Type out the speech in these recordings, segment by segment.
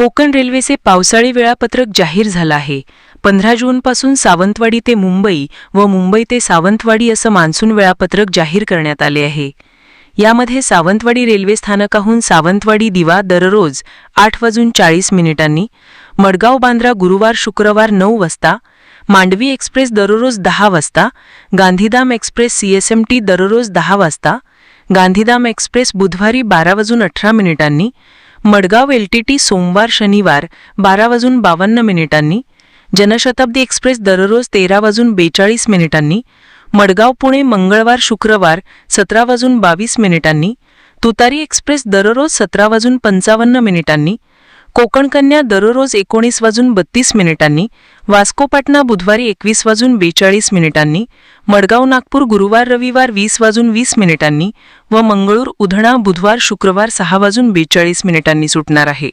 कोकण रेल्वेचे पावसाळी वेळापत्रक जाहीर झालं आहे. पंधरा जूनपासून सावंतवाडी ते मुंबई व मुंबई ते सावंतवाडी असं मान्सून वेळापत्रक जाहीर करण्यात आले आहे. यामध्ये सावंतवाडी रेल्वे स्थानकाहून सावंतवाडी दिवा दररोज आठ वाजून चाळीस मिनिटांनी मडगाव बांद्रा गुरुवार शुक्रवार नऊ वाजता मांडवी एक्सप्रेस दररोज दहा वाजता गांधीधाम एक्सप्रेस सीएसएमटी दररोज दहा वाजता गांधीधाम एक्सप्रेस बुधवारी बारा वाजून अठरा मिनिटांनी मडगाव एलटीटी सोमवार शनिवार बारा वाजून बावन्न मिनिटांनी जनशताब्दी एक्सप्रेस दररोज तेरा वाजून बेचाळीस मिनिटांनी मडगाव पुणे मंगळवार शुक्रवार सतरा वाजून बावीस मिनिटांनी तुतारी एक्सप्रेस दररोज सतरा वाजून पंचावन्न मिनिटांनी कोकणकन्या दररोज एकोणीस वाजून बत्तीस मिनिटांनी वास्को पाटणा बुधवारी एकवीस वाजून बेचाळीस मिनिटांनी मडगाव नागपूर गुरुवार रविवार वीस वाजून वीस मिनिटांनी व मंगळूर उधणा बुधवार शुक्रवार सहा वाजून बेचाळीस मिनिटांनी सुटणार आहे.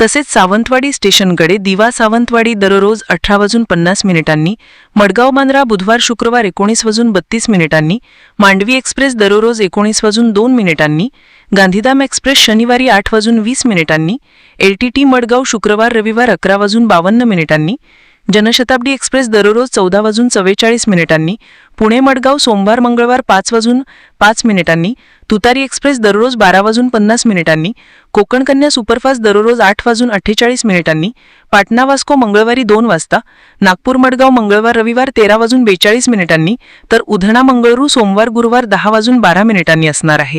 तसेच सावंतवाडी स्टेशनकडे दिवा सावंतवाडी दररोज अठरा वाजून पन्नास मिनिटांनी मडगाव बांद्रा बुधवार शुक्रवार एकोणीस वाजून बत्तीस मिनिटांनी मांडवी एक्सप्रेस दररोज एकोणीस वाजून दोन मिनिटांनी गांधीधाम एक्सप्रेस शनिवारी आठ वाजून वीस मिनिटांनी एलटीटी मडगाव शुक्रवार रविवार अकरा वाजून बावन्न मिनिटांनी जनशताब्दी एक्सप्रेस दररोज चौदा वाजून चव्वेचाळीस मिनिटांनी पुणे मडगाव सोमवार मंगळवार पाच वाजून पाच मिनिटांनी तुतारी एक्सप्रेस दररोज बारा वाजून पन्नास मिनिटांनी कोकण कन्या सुपरफास्ट दररोज आठ वाजून अठ्ठेचाळीस मिनिटांनी पाटणा वास्को मंगळवारी दोन वाजता नागपूर मडगाव मंगळवार रविवार तेरा वाजून बेचाळीस मिनिटांनी तर उधणा मंगळूर सोमवार गुरुवार दहा वाजून बारा मिनिटांनी असणार आहे.